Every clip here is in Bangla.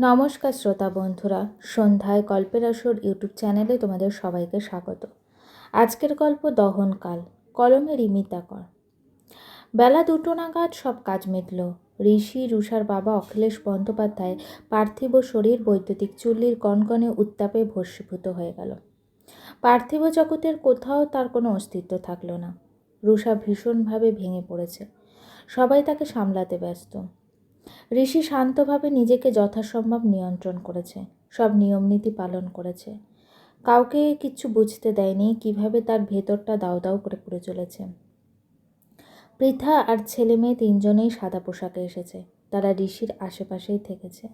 নমস্কার শ্রোতা বন্ধুরা, সন্ধ্যায় গল্পের আসর ইউটিউব চ্যানেলে তোমাদের সবাইকে স্বাগত। আজকের গল্প দহনকাল কলমে রিমিতা কর। বেলা দুটো নাগাদ সব কাজ মিটল। ঋষি, রুষার বাবা অখিলেশ বন্দ্যোপাধ্যায় পার্থিব শরীর, বৈদ্যুতিক চুল্লির কনকনে উত্তাপে ভস্মীভূত হয়ে গেল। পার্থিব জগতের কোথাও তার কোনো অস্তিত্ব থাকল না। রুষা ভীষণভাবে ভেঙে পড়েছে। সবাই তাকে সামলাতে ব্যস্ত। ঋষি শান্তভাবে নিজেকে যথাসম্ভব নিয়ন্ত্রণ করেছে, সব নিয়মনীতি পালন করেছে। কাউকে কিচ্ছু বুঝতে দেয়নি, কীভাবে তার ভেতরটা দাও দাও করে পুড়ে চলেছে। পৃথা আর ছেলে মেয়ে তিনজনেই সাদা পোশাকে এসেছে, তারা ঋষির আশেপাশেই থেকেছে।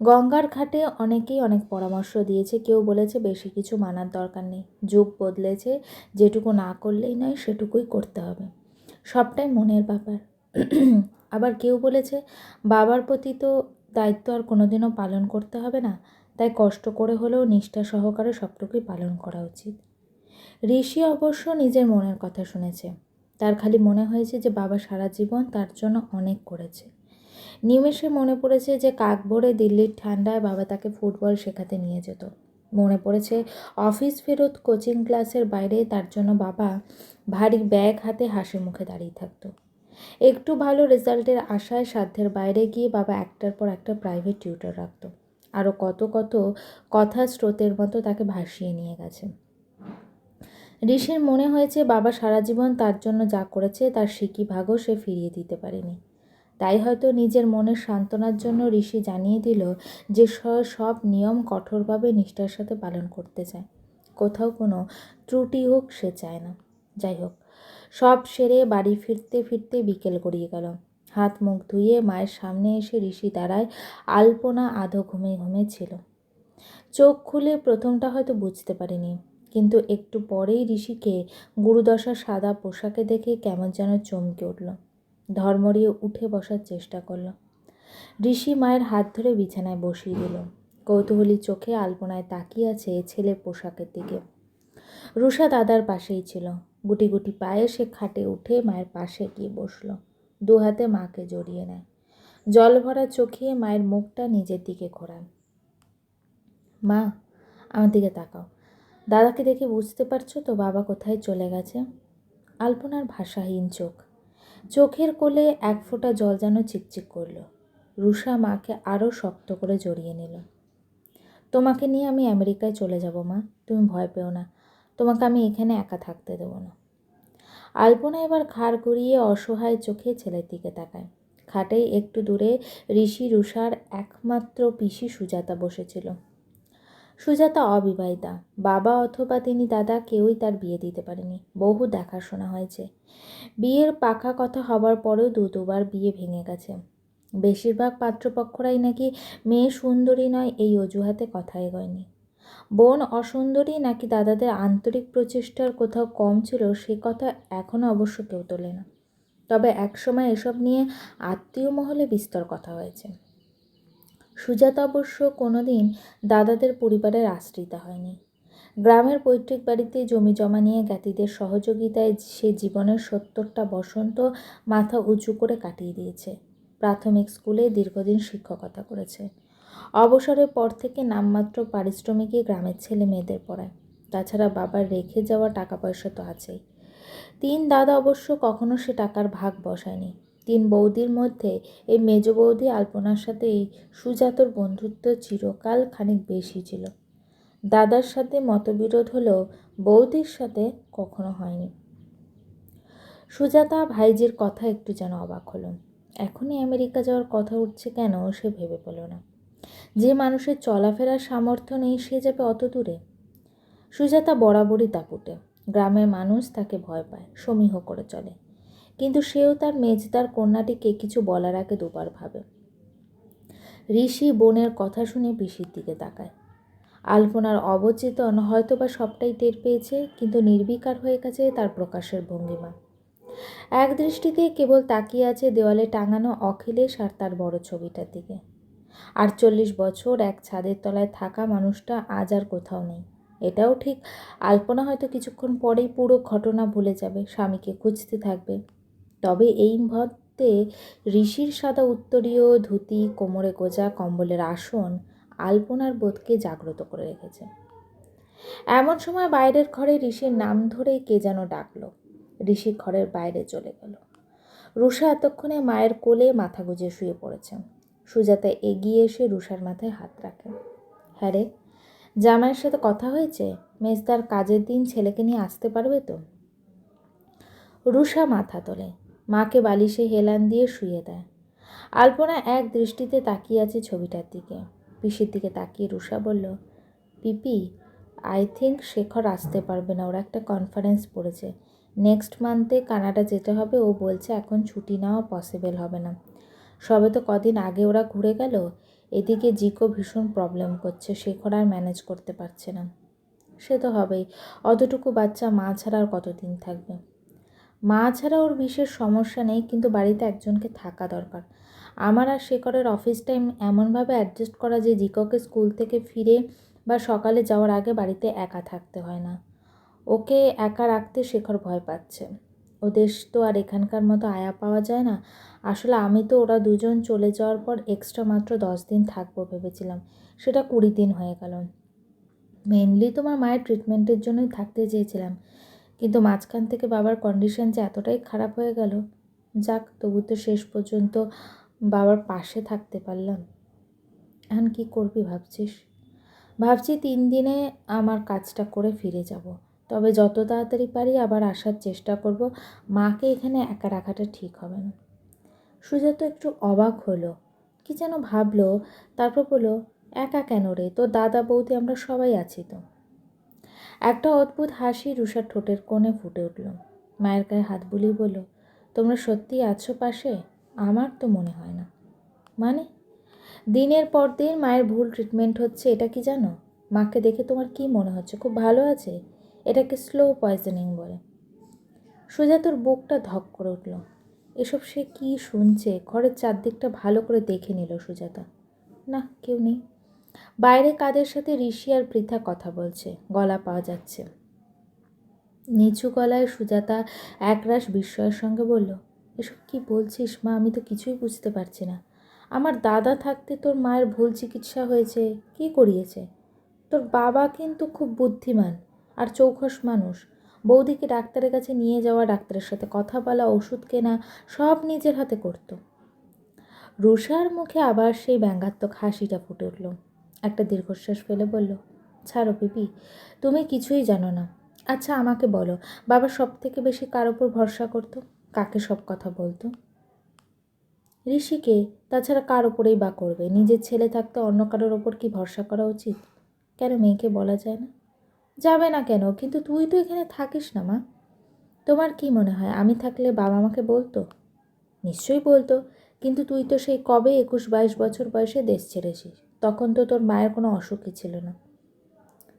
গঙ্গার ঘাটে অনেকেই অনেক পরামর্শ দিয়েছে, কেউ বলেছে বেশি কিছু মানার দরকার নেই, যুগ বদলেছে, যেটুকু না করলেই নয় সেটুকুই করতে হবে। সবটাই মনের ব্যাপার। আবার কেউ বলেছে, বাবার প্রতি তো দায়িত্ব আর কোনোদিনও পালন করতে হবে না, তাই কষ্ট করে হলেও নিষ্ঠা সহকারে সবটুকুই পালন করা উচিত। ঋষি অবশ্য নিজের মনের কথা শুনেছে। তার খালি মনে হয়েছে যে বাবা সারা জীবন তার জন্য অনেক করেছে। নিমেষে মনে পড়েছে যে কাক ভরে দিল্লির ঠান্ডায় বাবা তাকে ফুটবল শেখাতে নিয়ে যেত। মনে পড়েছে অফিস ফেরত কোচিং ক্লাসের বাইরে তার জন্য বাবা ভারী ব্যাগ হাতে হাসি মুখে দাঁড়িয়ে থাকতো। একটু ভালো রেজাল্টের আশায় সাধ্যের বাইরে গিয়ে বাবা একটার পর একটা প্রাইভেট টিউটর রাখত। আরও কত কত কথা স্রোতের মতো তাকে ভাসিয়ে নিয়ে গেছে। ঋষির মনে হয়েছে বাবা সারা জীবন তার জন্য যা করেছে তার সিকি ভাগও সে ফিরিয়ে দিতে পারেনি। তাই হয়তো নিজের মনের সান্ত্বনার জন্য ঋষি জানিয়ে দিল যে সব নিয়ম কঠোরভাবে নিষ্ঠার সাথে পালন করতে চায়। কোথাও কোনো ত্রুটি হোক সে চায় না। যাই হোক সব সেরে বাড়ি ফিরতে ফিরতে বিকেল গড়িয়ে গেল। হাত মুখ ধুয়ে মায়ের সামনে এসে ঋষি দাঁড়ায় আলপনা আধো ঘুমে ঘুমে ছিল। চোখ খুলে প্রথমটা হয়তো বুঝতে পারিনি, কিন্তু একটু পরেই ঋষিকে গুরুদশা সাদা পোশাকে দেখে কেমন যেন চমকে উঠল। ধর্মরিয়ে উঠে বসার চেষ্টা করল। ঋষি মায়ের হাত ধরে বিছানায় বসিয়ে দিল। কৌতূহলী চোখে আলপনায় তাকিয়ে আছে ছেলের পোশাকের দিকে। রুষা দাদার পাশেই ছিল। গুটি গুটি পায়ে সে খাটে উঠে মায়ের পাশে গিয়ে বসল। দু হাতে মাকে জড়িয়ে নেয়। জল ভরা চোখে মায়ের মুখটা নিজের দিকে ঘোরান। মা, আমার দিকে তাকাও। দাদাকে দেখে বুঝতে পারছ তো বাবা কোথায় চলে গেছে? আলপনার ভাষাহীন চোখ। চোখের কোলে এক ফোঁটা জল যেন চিকচিক করল। রুষা মাকে আরও শক্ত করে জড়িয়ে নিল। তোমাকে নিয়ে আমি আমেরিকায় চলে যাব মা। তুমি ভয় পেও না। তোমাকে আমি এখানে একা থাকতে দেবো না। আলপনা এবার ঘাড় গড়িয়ে অসহায় চোখে ছেলের দিকে তাকায়। খাটে একটু দূরে ঋষি রুষার একমাত্র পিসি সুজাতা বসেছিল। সুজাতা অবিবাহিতা। বাবা অথবা তিনি দাদা কেউই তার বিয়ে দিতে পারেনি। বহু দেখাশোনা হয়েছে। বিয়ের পাকা কথা হবার পরেও দু দুবার বিয়ে ভেঙে গেছে। বেশিরভাগ পাত্রপক্ষরাই নাকি মেয়ে সুন্দরী নয়, এই অজুহাতে কথা এগোয়নি। বোন অসুন্দরী নাকি দাদাদের আন্তরিক প্রচেষ্টার কোথাও কম ছিল, সে কথা এখনও অবশ্য কেউ তোলে না। তবে একসময় এসব নিয়ে আত্মীয় মহলে বিস্তর কথা হয়েছে। সুজাতা অবশ্য কোনো দিন দাদাদের পরিবারের আশ্রিতা হয়নি। গ্রামের পৈতৃক বাড়িতে জমি জমা নিয়ে জ্ঞাতিদের সহযোগিতায় সে জীবনের সত্তরটা বসন্ত মাথা উঁচু করে কাটিয়ে দিয়েছে। প্রাথমিক স্কুলে দীর্ঘদিন শিক্ষকতা করেছে। অবসরের পর থেকে নামমাত্র পারিশ্রমিকই গ্রামের ছেলে মেয়েদের পড়ায়। তাছাড়া বাবার রেখে যাওয়া টাকা পয়সা তো আছেই। তিন দাদা অবশ্য কখনো সে টাকার ভাগ বসায়নি। তিন বৌদির মধ্যে এই মেজ বৌদি আলপনার সাথে এই সুজাতর বন্ধুত্ব চিরকাল খানিক বেশি ছিল। দাদার সাথে মতবিরোধ হলেও বৌদির সাথে কখনো হয়নি। সুজাতা ভাইজির কথা একটু যেন অবাক হলো। এখনই আমেরিকা যাওয়ার কথা উঠছে কেন সে ভেবে পেল না। যে মানুষের চলাফেরার সামর্থ্য নেই, সে যাবে অত দূরে। সুজাতা বরাবরই দাপুটে। গ্রামের মানুষ তাকে ভয় পায়, সমীহ করে চলে। কিন্তু সেও তার মেজদার কন্যাটিকে কিছু বলার আগে দুবার ভাবে। ঋষি বোনের কথা শুনে পিসির দিকে তাকায়। আলপনার অবচেতন হয়তোবা সবটাই টের পেয়েছে, কিন্তু নির্বিকার হয়ে গেছে তার প্রকাশের ভঙ্গিমা। এক দৃষ্টিতে কেবল তাকিয়ে আছে দেওয়ালে টাঙানো অখিলেশ আর তার বড় ছবিটার দিকে। আটচল্লিশ বছর এক ছাদের তলায় থাকা মানুষটা আজ আর কোথাও নেই। এটাও ঠিক, আলপনা হয়তো কিছুক্ষণ পরেই পুরো ঘটনা ভুলে যাবে, স্বামীকে খুঁজতে থাকবে। তবে এই মুহূর্তে ঋষির সাদা উত্তরীয়, ধুতি, কোমরে গোজা, কম্বলের আসন আলপনার বোধকে জাগ্রত করে রেখেছে। এমন সময় বাইরের ঘরে ঋষির নাম ধরে কে যেন ডাকলো। ঋষি ঘরের বাইরে চলে গেল। রুষা এতক্ষণে মায়ের কোলে মাথা গুজে শুয়ে পড়েছে। সুজাতা এগিয়ে এসে রুষার মাথায় হাত রাখে। হ্যাঁ রে, জামাইয়ের সাথে কথা হয়েছে? মেজদার কাজের দিন ছেলেকে নিয়ে আসতে পারবে তো? রুষা মাথা তোলে, মাকে বালিশে হেলান দিয়ে শুয়ে দেয়। আলপনা এক দৃষ্টিতে তাকিয়ে আছে ছবিটার দিকে। পিসির দিকে তাকিয়ে রুষা বলল, পিপি, আই থিঙ্ক শেখর আসতে পারবে না, ওরা একটা কনফারেন্স পড়েছে। নেক্সট মান্থে কানাডা যেতে হবে, ও বলছে এখন ছুটি নেওয়া পসিবল হবে না। সবে তো কদিন আগে ওরা ঘুরে গেল, এদিকে জিকো ভীষণ প্রবলেম করছে, শেখর আর ম্যানেজ করতে পারছে না। সে তো হবেই, অতটুকু বাচ্চা মা ছাড়া আর কতদিন থাকবে? মা ছাড়া ওর বিশেষ সমস্যা নেই, কিন্তু বাড়িতে একজনকে থাকা দরকার। আমার আর শেখরের অফিস টাইম এমনভাবে অ্যাডজাস্ট করা যে জিকোকে স্কুল থেকে ফিরে বা সকালে যাওয়ার আগে বাড়িতে একা থাকতে হয় না। ওকে একা রাখতে শেখর ভয় পাচ্ছে। ওদের তো আর এখানকার মতো আয়া পাওয়া যায় না। আসলে আমি তো ওরা দুজন চলে যাওয়ার পর এক্সট্রা মাত্র দশ দিন থাকব ভেবেছিলাম। সেটা কুড়ি দিন হয়ে গেল। মেনলি তোমার মায়ের ট্রিটমেন্টের জন্যই থাকতে চেয়েছিলাম। কিন্তু মাঝখান থেকে বাবার কন্ডিশন যে এতটাই খারাপ হয়ে গেল, যাক, তবু তো শেষ পর্যন্ত বাবার পাশে থাকতে পারলাম। এখন কী করবি ভাবছিস? ভাবছি তিন দিনে আমার কাজটা করে ফিরে যাব। তবে যত তাড়াতাড়ি পারি আবার আসার চেষ্টা করব। মাকে এখানে একা রাখাটা ঠিক হবে না। সুজাত একটু অবাক হলো। কি যেন ভাবলো, তারপর বলল, একা কেন রে? তোর দাদা বৌদি আমরা সবাই আছি তো। একটা অদ্ভুত হাসি রুষার ঠোঁটের কোণে ফুটে উঠল। মায়ের গায়ে হাত বুলিয়ে বলল, তোমরা সত্যিই আছো পাশে? আমার তো মনে হয় না। মানে? দিনের পর দিন মায়ের ভুল ট্রিটমেন্ট হচ্ছে, এটা কি জানো? মাকে দেখে তোমার কি মনে হচ্ছে? খুব ভালো আছে? এটাকে স্লো পয়জনিং বলে। সুজাতর বুকটা ধক করে উঠল। এসব সে কি শুনছে? ঘরের চারদিকটা ভালো করে দেখে নিল সুজাতা। না, কেউ নেই। বাইরে কাদের সাথে ঋষি আর পৃথা কথা বলছে? গলা পাওয়া যাচ্ছে। নিচু গলায় সুজাতা একরাশ বিস্ময়ের সঙ্গে বলল, এসব কি বলছিস মা? আমি তো কিছুই বুঝতে পারছি না। আমার দাদা থাকতে তোর মায়ের ভুল চিকিৎসা হয়েছে। কি করিয়েছে? তোর বাবা কিন্তু খুব বুদ্ধিমান। আর চৌখস মানুষ। বৌদিকে ডাক্তারের কাছে নিয়ে যাওয়া ডাক্তারের সাথে কথা বলা, ওষুধ কেনা সব নিজের হাতে করত। রুষার মুখে আবার সেই ব্যঙ্গাত্মক হাসিটা ফুটে উঠল। একটা দীর্ঘশ্বাস ফেলে বলল, ছাড়ো পিপি, তুমি কিছুই জানো না। আচ্ছা আমাকে বলো, বাবা সব থেকে বেশি কার ওপর ভরসা করতো? কাকে সব কথা বলতো? ঋষিকে তাছাড়া কার ওপরেই বা করবে? নিজের ছেলে থাকতে অন্য কারোর ওপর কি ভরসা করা উচিত? কেন মেয়েকে বলা যায় না? যাবে না কেন? কিন্তু তুই তো এখানে থাকিস না, মা। তোমার কি মনে হয়, আমি থাকলে বাবা মাকে বলতো? নিশ্চয়ই বলতো। কিন্তু তুই তো সেই কবে একুশ বাইশ বছর বয়সে দেশ ছেড়েছিস? তখন তো তোর মায়ের কোনো অসুখই ছিল না।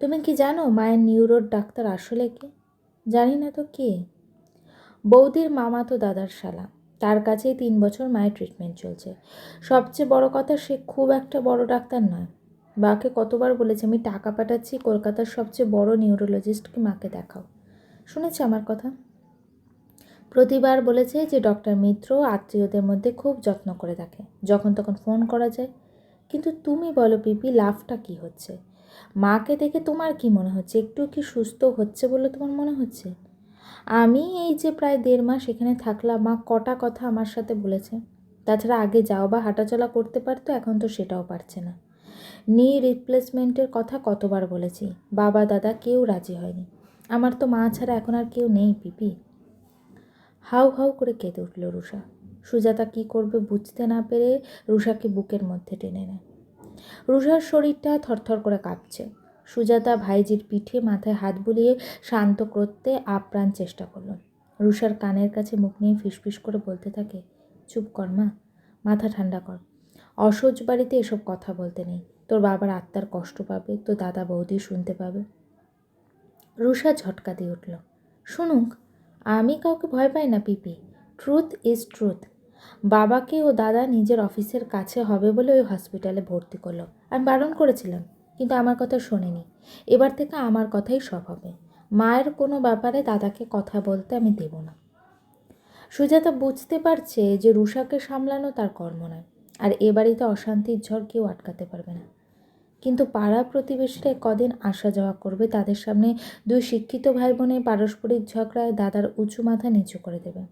তুমি কি জানো, মায়ের নিউরোর ডাক্তার আসলে কে? জানি না তো কে। বৌদির মামা তো দাদার শালা। তার কাছেই তিন বছর মায়ের ট্রিটমেন্ট চলছে। সবচেয়ে বড় কথা, সে খুব একটা বড় ডাক্তার নয়। বাকে কতবার বলেছে, আমি টাকা পাঠাচ্ছি, কলকাতার সবচেয়ে বড় নিউরোলজিস্টকে মাকে দেখাও। শুনেছে আমার কথা? প্রতিবার বলেছে যে ডক্টর মিত্র আত্মীয়দের মধ্যে খুব যত্ন করে দেখে, যখন তখন ফোন করা যায়। কিন্তু তুমি বলো পিপি, লাভটা কি হচ্ছে? মাকে দেখে তোমার কি মনে হচ্ছে? একটু কি সুস্থ হচ্ছে বলে তোমার মনে হচ্ছে? আমি এই যে প্রায় দেড় মাস এখানে থাকলাম, মা কটা কথা আমার সাথে বলেছে। তাছাড়া আগে যাও বা হাঁটাচলা করতে পারতো, এখন তো সেটাও পারছে না। নি রিপ্লেসমেন্টের কথা কতবার বলেছি? বাবা, দাদা, কেউ রাজি হয়নি। আমার তো মা ছাড়া এখন আর কেউ নেই, পিপি। হাউ হাউ করে কেঁদে উঠল রুষা। সুজাতা কি করবে বুঝতে না পেরে রুষাকে বুকের মধ্যে টেনে নেয়। রুষার শরীরটা থরথর করে কাঁপছে। সুজাতা ভাইজির পিঠে মাথায় হাত বুলিয়ে শান্ত করতে আপ্রাণ চেষ্টা করল। রুষার কানের কাছে মুখ নিয়ে ফিসফিস করে বলতে থাকে, চুপ কর মা, মাথা ঠান্ডা কর। অসহ্য বাড়িতে এসব কথা বলতে নেই। তোর বাবার আত্মার কষ্ট পাবে, তোর দাদা বৌদি শুনতে পাবে। রুষা ঝটকা দিয়ে উঠল, শুনুক, আমি কাউকে ভয় পাই না, পিপি। ট্রুথ ইজ ট্রুথ বাবাকে ও দাদা নিজের অফিসের কাছে হবে বলে ওই হসপিটালে ভর্তি করল। আমি বারণ করেছিলাম, কিন্তু আমার কথা শোনেনি। এবার থেকে আমার কথাই সব হবে। মায়ের কোনো ব্যাপারে দাদাকে কথা বলতে আমি দেব না। সুজাতা বুঝতে পারছে যে রুষাকে সামলানো তার কর্ম নয়, আর এ বাড়িতে অশান্তির ঝড় কেউ আটকাতে পারবে না। কিন্তু পাড়া প্রতিবেশীরা কদিন আসা যাওয়া করবে, তাদের সামনে দুই শিক্ষিত ভাই বোনের পারস্পরিক ঝগড়ায় দাদার উঁচু মাথা নিচু করে দেবে।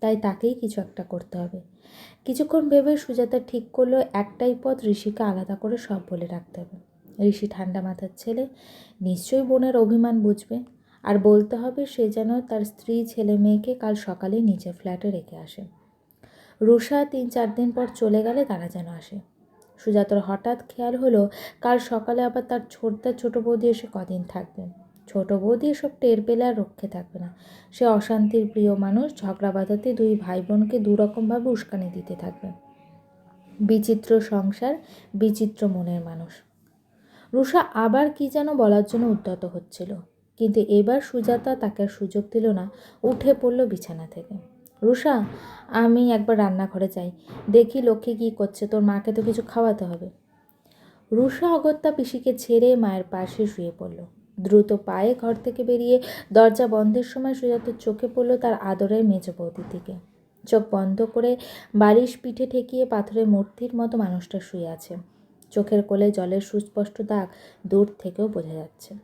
তাই তাকেই কিছু একটা করতে হবে। কিছুক্ষণ ভেবে সুজাতা ঠিক করল, একটাই পথ ঋষিকে আলাদা করে সব বলে রাখতে হবে। ঋষি ঠান্ডা মাথার ছেলে, নিশ্চয়ই বোনের অভিমান বুঝবে। আর বলতে হবে সে যেন তার স্ত্রী, ছেলে মেয়েকে কাল সকালে নিচে ফ্ল্যাটে রেখে আসে। রুষা তিন চার দিন পর চলে গেলে তারা যেন আসে। সুজাতার হঠাৎ খেয়াল হলো, কাল সকালে আবার তার ছোটদার ছোট বৌদি এসে কদিন থাকবে ছোট বৌদি এসব টের পেলে আর রক্ষে থাকবে না। সে অশান্তির প্রিয় মানুষ, ঝগড়া বাঁধাতে দুই ভাই বোনকে দুরকমভাবে উস্কানি দিতে থাকবে। বিচিত্র সংসার, বিচিত্র মনের মানুষ। রুষা আবার কি যেন বলার জন্য উদ্যত হচ্ছিল। কিন্তু এবার সুজাতা তাকে সুযোগ দিল না, উঠে পড়ল বিছানা থেকে। রুষা আমি একবার রান্নাঘরে যাই। দেখি লক্ষ্মী কী করছে, তোর মাকে তো কিছু খাওয়াতে হবে। রুষা অগত্যা পিসিকে ছেড়ে মায়ের পাশে শুয়ে পড়ল। দ্রুত পায়ে ঘর থেকে বেরিয়ে দরজা বন্ধের সময় সুজাতার চোখে পড়ল তার আদরের মেজ বৌদির দিকে। চোখ বন্ধ করে বালিশ পিঠে ঠেকিয়ে পাথরের মূর্তির মতো মানুষটা শুয়ে আছে। চোখের কোলে জলের সুস্পষ্ট দাগ দূর থেকেও বোঝা যাচ্ছে।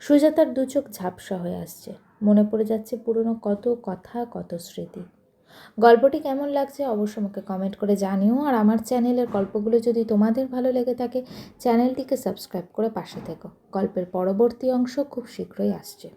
সুজাতার দু চোখ ঝাপসা হয়ে আসছে। মনে পড়ে যাচ্ছে পুরনো কত কথা, কত স্মৃতি। গল্পটি কেমন লাগছে অবশ্যই আমাকে কমেন্ট করে জানিও, আর আমার চ্যানেলের গল্পগুলো যদি তোমাদের ভালো লেগে থাকে চ্যানেলটিকে সাবস্ক্রাইব করে পাশে থেকো। গল্পের পরবর্তী অংশ খুব শীঘ্রই আসছে।